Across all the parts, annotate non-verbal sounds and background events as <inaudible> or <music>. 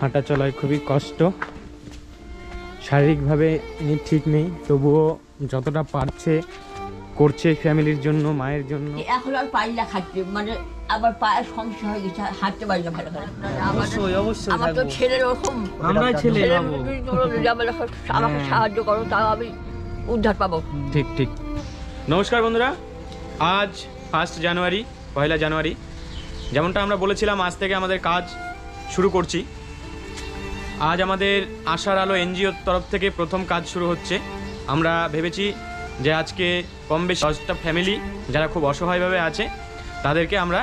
হাঁটা চলায় খুবই কষ্ট। শারীরিকভাবে ইনি ঠিক নেই তবুও যতটা পারছে করছে ফ্যামিলির জন্য মায়ের জন্য। এখন আর পারি না হাঁটতে মানে আবার পায়ের সমস্যা হয়ে গেছে হাঁটতে পারি না ভালো করে। অবশ্যই অবশ্যই আমার তো ছেলের ওরকম। আমরাই ছেলে আমাকে হ্যাঁ। সাহায্য করো তাও আমি উদ্ধার পাবো। ঠিক ঠিক। নমস্কার বন্ধুরা আজ ফার্স্ট জানুয়ারি পয়লা জানুয়ারি যেমনটা আমরা বলেছিলাম আজ থেকে আমাদের কাজ শুরু করছি। আজ আমাদের আশার আলো এনজিওর তরফ থেকে প্রথম কাজ শুরু হচ্ছে। আমরা ভেবেছি যে আজকে কম বেশি দশটা ফ্যামিলি যারা খুব অসহায়ভাবে আছে, তাদেরকে আমরা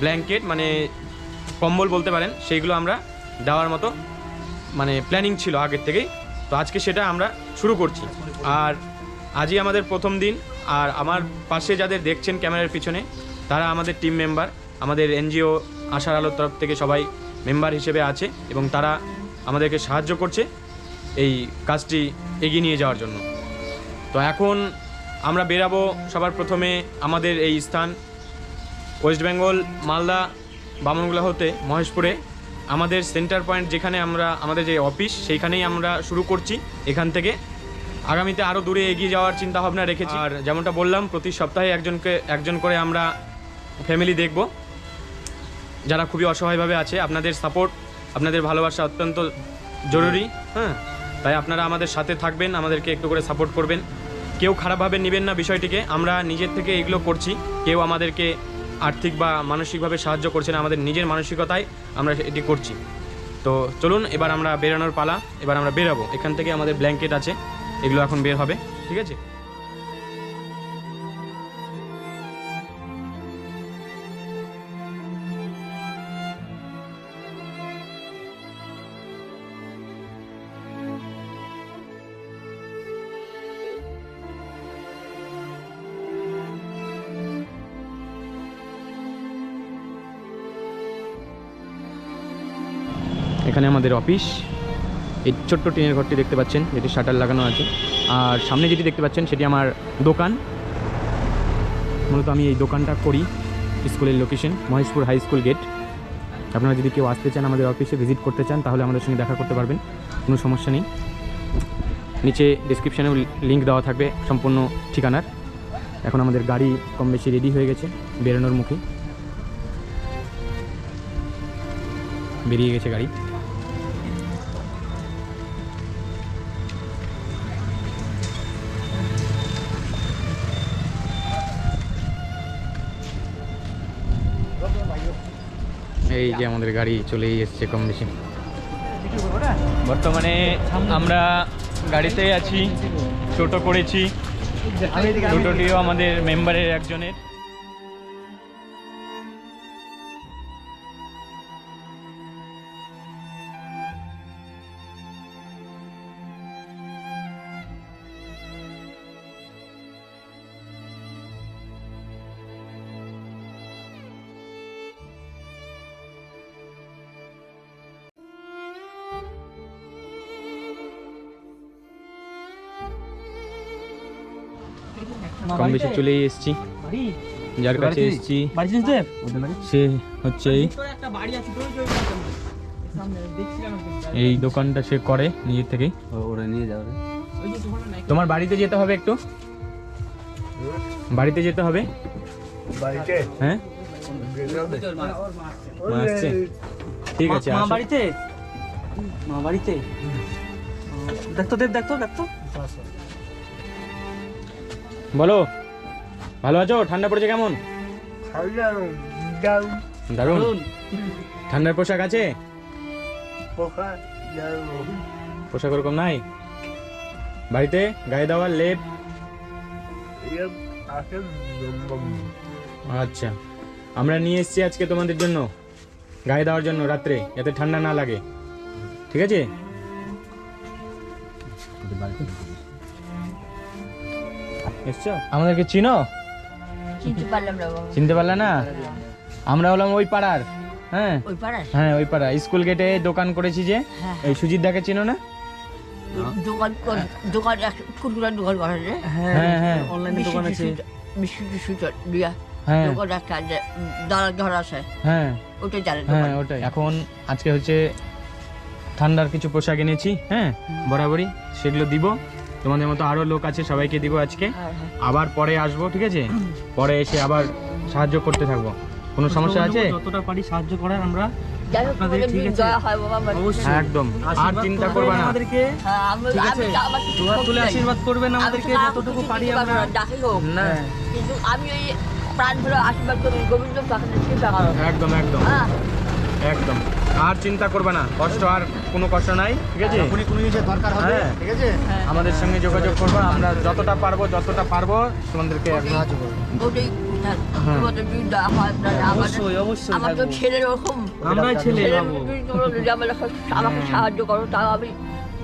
ব্ল্যাঙ্কেট মানে কম্বল বলতে পারেন, সেইগুলো আমরা দেওয়ার মতো মানে প্ল্যানিং ছিল আগের থেকেই। তো আজকে সেটা আমরা শুরু করছি। আর আজই আমাদের প্রথম দিন, আর আমার পাশে যাদের দেখছেন ক্যামেরার পিছনে, তারা আমাদের টিম মেম্বার আমাদের এনজিও আশার আলোর তরফ থেকে সবাই মেম্বার হিসেবে আছে এবং তারা আমাদেরকে সাহায্য করছে এই কাজটি এগিয়ে নিয়ে যাওয়ার জন্য। তো এখন আমরা বেরাবো সবার প্রথমে আমাদের এই স্থান, ওয়েস্ট বেঙ্গল, মালদা, বামনগুলা হতে মহেশপুরে। আমাদের সেন্টার পয়েন্ট যেখানে আমরা, আমাদের যে অফিস, সেইখানেই আমরা শুরু করছি এখান থেকে। আগামীতে আরও দূরে এগিয়ে যাওয়ার চিন্তা ভাবনা রেখেছি। আর যেমনটা বললাম, প্রতি সপ্তাহে একজনকে, একজন করে আমরা ফ্যামিলি দেখব। যারা খুবই অসহায়ভাবে আছে, আপনাদের সাপোর্ট আপনাদের ভালোবাসা অত্যন্ত জরুরি হ্যাঁ? তাই আপনারা আমাদের সাথে থাকবেন, আমাদেরকে একটু করে সাপোর্ট করবেন। কেউ খারাপভাবে নেবেন না বিষয়টিকে, আমরা নিজের থেকে এগুলো করছি। কেউ আমাদেরকে আর্থিক বা মানসিকভাবে সাহায্য করছে না, আমাদের নিজের মানসিকতায় আমরা এটি করছি। তো চলুন, এবার আমরা বেরোনোর পালা, এবার আমরা বেরাবো। এখান থেকে আমাদের ব্ল্যাঙ্কেট আছে, এগুলো এখন বের হবে, ঠিক আছে? এখানে আমাদের অফিস। এই ছোট্ট টিনের ঘরটি দেখতে পাচ্ছেন, যেটি শাটার লাগানো আছে। আর সামনে যেটি দেখতে পাচ্ছেন, সেটি আমার দোকান। মূলত আমি এই দোকানটা করি স্কুলের location Maheshpur high school gate আপনারা যদি কেউ আসতে চান আমাদের অফিসে ভিজিট করতে চান, তাহলে আমাদের সঙ্গে দেখা করতে পারবেন। কোনো সমস্যা নেই। নিচে ডিসক্রিপশানেও লিঙ্ক দেওয়া থাকবে সম্পূর্ণ ঠিকানার। এখন আমাদের গাড়ি কম বেশি রেডি হয়ে গেছে, বেরোনোর মুখে। বেরিয়ে গেছে গাড়ি। এই যে আমাদের গাড়ি চলেই এসছে কম বেশি। বর্তমানে আমরা গাড়িতে আছি, টোটো করেছি। টোটোটিও আমাদের মেম্বারের একজনের। কম বেশি চলেই এসছি। যার কাছে এসছি? সে হচ্ছে এই এই দোকানটা সে করে নিজের থেকেই ওরা নিয়ে যাও তোমার বাড়িতে যেতে হবে একটু। বাড়িতে যেতে হবে। বাড়িতে? হ্যাঁ? আসছে। ঠিক আছে মা বাড়িতে? মা বাড়িতে? দেখতো দেব দেখতো দেখতো? বলো। ভালো আছো? ঠান্ডা পড়েছে কেমন? দারুণ। দারুণ। ঠান্ডার পোশাক আছে? পোশাক ওরকম নাই? বাড়িতে? গায়ে দেওয়ার লেপ? আচ্ছা। আমরা নিয়ে এসেছি আজকে তোমাদের জন্য। গায়ে দেওয়ার জন্য রাত্রে যাতে ঠান্ডা না লাগে। ঠিক আছে? এসছো আমাদেরকে চিনো চিনতে পারলাম না পারলে না আমরা হলাম ওই পাড়ার হ্যাঁ ওই হ্যাঁ ওই পাড়া স্কুল গেটে দোকান করেছি যে হ্যাঁ এই সুজিত দাকে চিনো না দোকান কর- দোকান এক- দোকান করে হ্যাঁ হ্যাঁ অনলাইনে দোকান আছে দিয়া হ্যাঁ দোকান একটা দালাল ঘর আছে হ্যাঁ ওটা জানে হ্যাঁ ওটাই এখন আজকে হচ্ছে ঠান্ডার কিছু পোশাক এনেছি হ্যাঁ বরাবরই সেগুলো দিব তোমাদের মতো আরও লোক আছে সবাইকে দিব আজকে। হ্যাঁ হ্যাঁ। আবার পরে আসব ঠিক আছে? পরে এসে আবার সাহায্য করতে থাকব। কোনো সমস্যা আছে? যতটা পারি সাহায্য করার আমরা হয় একদম। আর চিন্তা করবে না। আমাদেরকে হ্যাঁ ঠিক আছে? তুলে আশীর্বাদ করবেন আমাদেরকে না যতটুকু কিছু পারি আমরা না, যাই হোক। না। কিন্তু আমি ওই প্রাণ ভরে আশীর্বাদ গোবিন্দ একদম একদম। হ্যাঁ। একদম। আর চিন্তা করবে না কষ্ট আর কোনো কষ্ট নাই ঠিক আছে? যখনই কোনো জিনিসের দরকার হবে হ্যাঁ। ঠিক আছে? আমাদের সঙ্গে যোগাযোগ করব আমরা যতটা পারব যতটা পারব তোমাদেরকে সাহায্য করব। হ্যাঁ, হ্যাঁ। হয় আমাকে হ্যাঁ। করো তাও আমি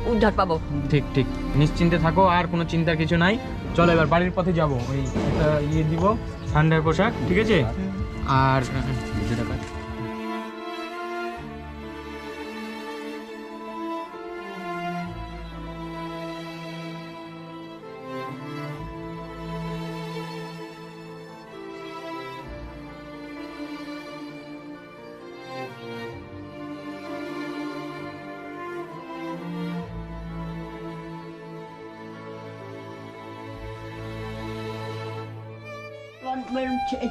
উদ্ধার পাবো। ঠিক ঠিক। নিশ্চিন্তে থাকো আর কোনো চিন্তার কিছু নাই। চলো এবার বাড়ির পথে যাব। ওই একটা ইয়ে দিব ঠান্ডার পোশাক ঠিক আছে? আর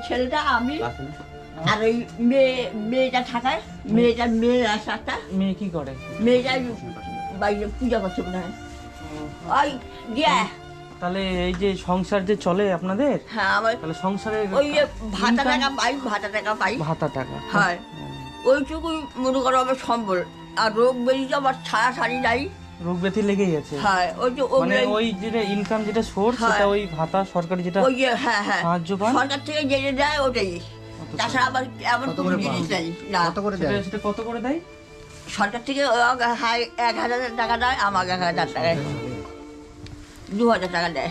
ছেলেটা আমি আর ওই মেয়ে মেয়েটা থাকায় মেয়েটা মেয়ে একটা মেয়ে কি করে? মেয়েটা বাইরে পূজা করছে মনে হয়। ওই দিয়ে তাহলে এই যে সংসার যে চলে আপনাদের হ্যাঁ আমার তাহলে সংসারের ওই যে ভাতা টাকা পাই ভাতা টাকা পাই। ভাতা টাকা। হয়। ওইটুকুই মনে করো আমার সম্বল। আর রোগ বেরিয়ে আমার ছাড়া ছাড়ি নাই। রোগ ব্যাধি লেগেই আছে। হয় ওই যে মানে ওই যেটা ইনকাম যেটা সোর্স হ্যাঁ। সেটা ওই ভাতা সরকারি যেটা ওই হ্যাঁ হ্যাঁ। সাহায্য পান? সরকার থেকে যেটা দেয় ওটাই। তাছাড়া আবার এমন কত কোনো করে জিনিস পান? না। কত করে দেয়? সেটা কত করে দেয়? সরকার থেকে এক হাজার টাকা দেয় আমাকে এক হাজার টাকা দু হাজার টাকা দেয়।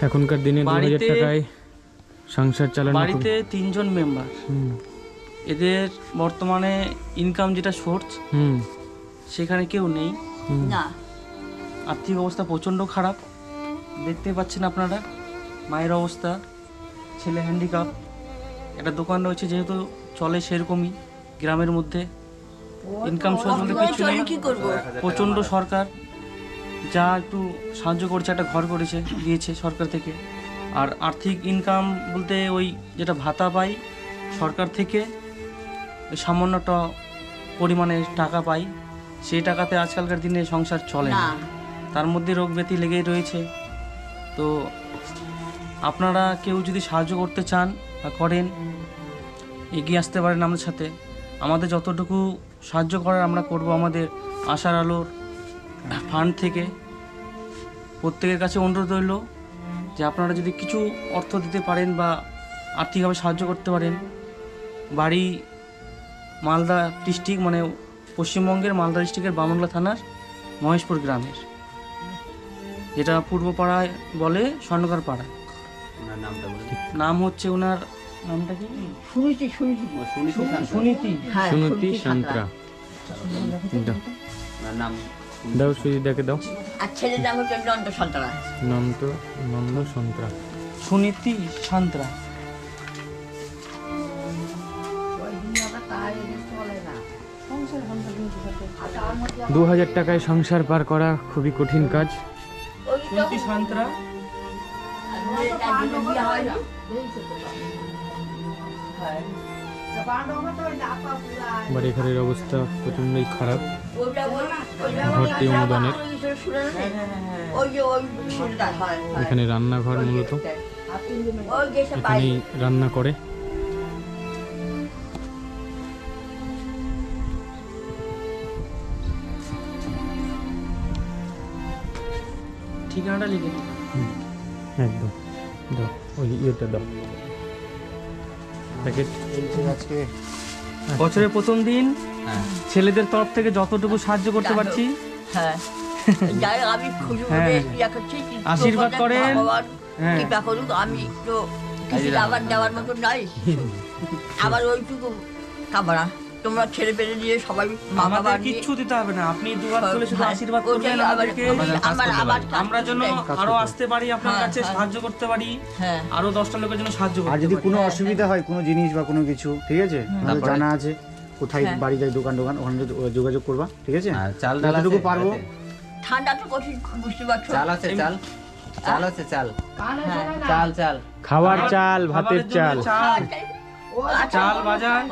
এখনকার দিনে দু হাজার বাড়িতে- টাকায় সংসার চালানো বাড়িতে তিনজন মেম্বার হুম। এদের বর্তমানে ইনকাম যেটা সোর্স হুম। সেখানে কেউ নেই। না। আর্থিক অবস্থা প্রচণ্ড খারাপ। দেখতে পাচ্ছেন আপনারা মায়ের অবস্থা ছেলে হ্যান্ডিক্যাপ একটা দোকান রয়েছে যেহেতু চলে সেরকমই গ্রামের মধ্যে। ইনকাম সোর্স বলতে কিছু নেই কি প্রচণ্ড সরকার। যা একটু সাহায্য করছে একটা ঘর করেছে দিয়েছে সরকার থেকে। আর আর্থিক ইনকাম বলতে ওই যেটা ভাতা পাই সরকার থেকে সামান্যটা পরিমাণে টাকা পাই। সেই টাকাতে আজকালকার দিনে সংসার চলে না। তার মধ্যে রোগ ব্যাধি লেগেই রয়েছে। তো আপনারা কেউ যদি সাহায্য করতে চান বা করেন এগিয়ে আসতে পারেন আমাদের সাথে। আমাদের যতটুকু সাহায্য করার আমরা করব আমাদের আশার আলোর ফান্ড থেকে। প্রত্যেকের কাছে অনুরোধ রইল যে আপনারা যদি কিছু অর্থ দিতে পারেন বা আর্থিকভাবে সাহায্য করতে পারেন বাড়ি মালদা ডিস্ট্রিক্ট মানে পশ্চিমবঙ্গের মালদা ডিস্ট্রিক্টের বামনগলা থানার মহেশপুর গ্রামের যেটা পূর্বপাড়ায় বলে স্বর্ণকার পাড়া। নাম হচ্ছে ওনার নামটা কি? সুনীতি হ্যাঁ সুনতি সান্ত্রা দাও। দাও সুজি দাও। আর ছেলের নাম হচ্ছে নন্দ সন্তানা নন্দ নন্দ সন্ত্রা সুনীতি সান্ত্রা দু হাজার টাকায় সংসার পার করা খুবই কঠিন কাজ। ঘরের অবস্থা প্রচণ্ডই খারাপ। ভর্তি অনুদানের। এখানে রান্নাঘর মূলত। এখানেই রান্না করে। ঠিকানাটা লিখে। একদম। দাও ওই ইয়েটা দাও। প্যাকেট। আজকে। বছরের প্রথম দিন ছেলেদের তরফ থেকে যতটুকু সাহায্য করতে পারছি। হ্যাঁ। <laughs> যাই হোক, আমি খুশি হ্যাঁ। ইয়া করছি আশীর্বাদ করেন। হ্যাঁ। কৃপা করুক আমি তো কিছু আবার দেওয়ার মতো নাই <laughs> আবার ওইটুকু কামড়া তোমরা ছেলে পেলে দিয়ে সবাই বাবা আমাদের কিচ্ছু দিতে হবে না। আপনি দুবার তুলে শুধু হ্যাঁ, আশীর্বাদ ওটাই করবেন আবার- আমাদেরকে। আমার আবার কাজ আমরা যেন করতে- আরও আসতে পারি আপনার হ্যাঁ, কাছে হ্যাঁ। সাহায্য করতে পারি। হ্যাঁ। আরও দশটা লোকের জন্য সাহায্য আর করতে যদি পারি। কোনো অসুবিধা হয়। কোনো জিনিস বা কোনো কিছু ঠিক আছে? আমাদের জানা আছে কোথায় হ্যাঁ। বাড়ি যায় দোকান দোকান ওখানে যো- যোগাযোগ করবা ঠিক আছে? আর চাল ডাল আছে যতটুকু পারব? ঠান্ডা তো কঠিন বুঝতে পারছ? চাল আছে চাল। চাল আছে চাল। হ্যাঁ। চাল চাল। খাওয়ার চাল ভাতের জন্য চাল। চাল। চাল বাজার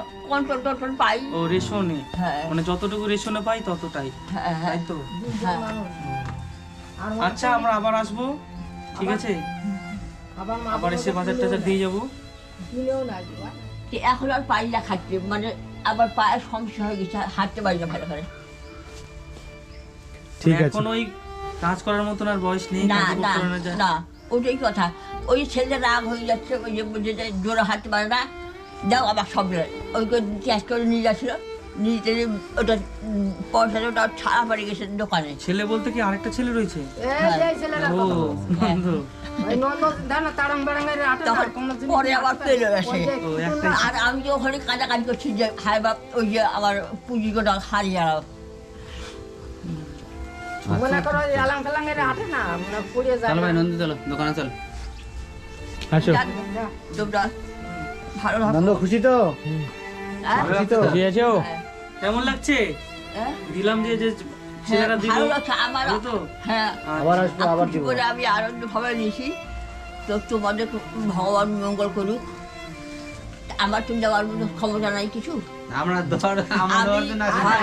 পাই? ও রেশনে। হ্যাঁ। মানে যতটুকু রেশনে পাই ততটাই। হ্যাঁ হ্যাঁ। তাই তো? আচ্ছা আমরা আবার আসব। ঠিক আছে? আবার এসে বাজার টাজার দিয়ে যাব। এখন আর পারি না খাচ্ছে মানে আবার পায়ের সমস্যা হয়ে গেছে হাঁটতে পারি না ভালো করে। ঠিক আছে। এখন ওই কাজ করার মতন আর বয়স নেই না না। না ওটাই কথা। ওই ছেলে রাগ হয়ে যাচ্ছে ওই যে যে জোরে হাঁটতে পারে না দাও আবার সব দেয় ওই করে ক্যাশ করে নিয়ে যাচ্ছিল। ওটা পয়সাটা ওটা ছাড়া পড়ে গেছে দোকানে। ছেলে বলতে কি আরেকটা ছেলে রয়েছে? পরে আবার পেলে আসে আর আমি যে ওখানে করছি যে হায় বাপ ওই যে আমার পুঁজি গোটা হারিয়ে গেল। চলো ভাই নন্দী দোকানে চল। আসো। তোমরা ভালো থাকো। নন্দ খুশি তো? হ্যাঁ? খুশি তো? ঠিক আছে? ও কেমন লাগছে? হ্যাঁ? দিলাম যে যে ছেলেরা হ্যাঁ, দিল ভালো লাগছে আমার তো? হ্যাঁ। আবার আসব আবার দিব। করে আমি আনন্দ ভাবে নিয়েছি তো তোমাদের ভগবান মঙ্গল করুক। আমার তুমি দেওয়ার মতো ক্ষমতা নাই কিছু? আমরা আমরা জন্য হ্যাঁ,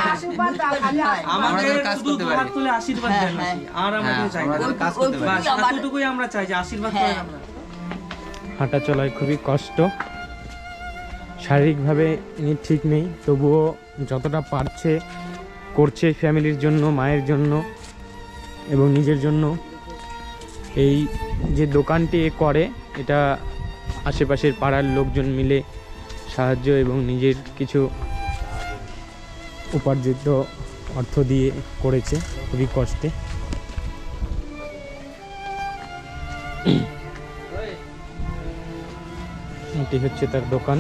হ্যাঁ। আমাদের শুধু। হাত তুলে আশীর্বাদ হ্যাঁ, দেন হ্যাঁ। আর আমাদের হ্যাঁ, চাই আমাদের কাজ করতে পারি। বাস আমার- আমরা চাই যে আশীর্বাদ হ্যাঁ। করেন আমরা। হাঁটা চলায় খুবই কষ্ট। শারীরিকভাবে ইনি ঠিক নেই, তবুও যতটা পারছে করছে ফ্যামিলির জন্য, মায়ের জন্য এবং নিজের জন্য। এই যে দোকানটি করে, এটা আশেপাশের পাড়ার লোকজন মিলে সাহায্য এবং নিজের কিছু উপার্জিত অর্থ দিয়ে করেছে, খুবই কষ্টে। এটি হচ্ছে তার দোকান।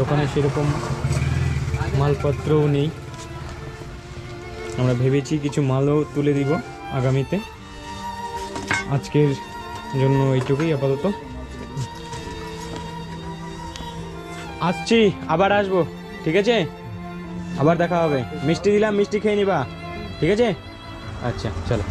দোকানে সেরকম মালপত্রও নেই। আমরা ভেবেছি কিছু মালও তুলে দিব আগামীতে। আজকের জন্য এইটুকুই আপাতত। আসছি, আবার আসব, ঠিক আছে? আবার দেখা হবে। মিষ্টি দিলাম, মিষ্টি খেয়ে নিবা, ঠিক আছে? আচ্ছা চলো।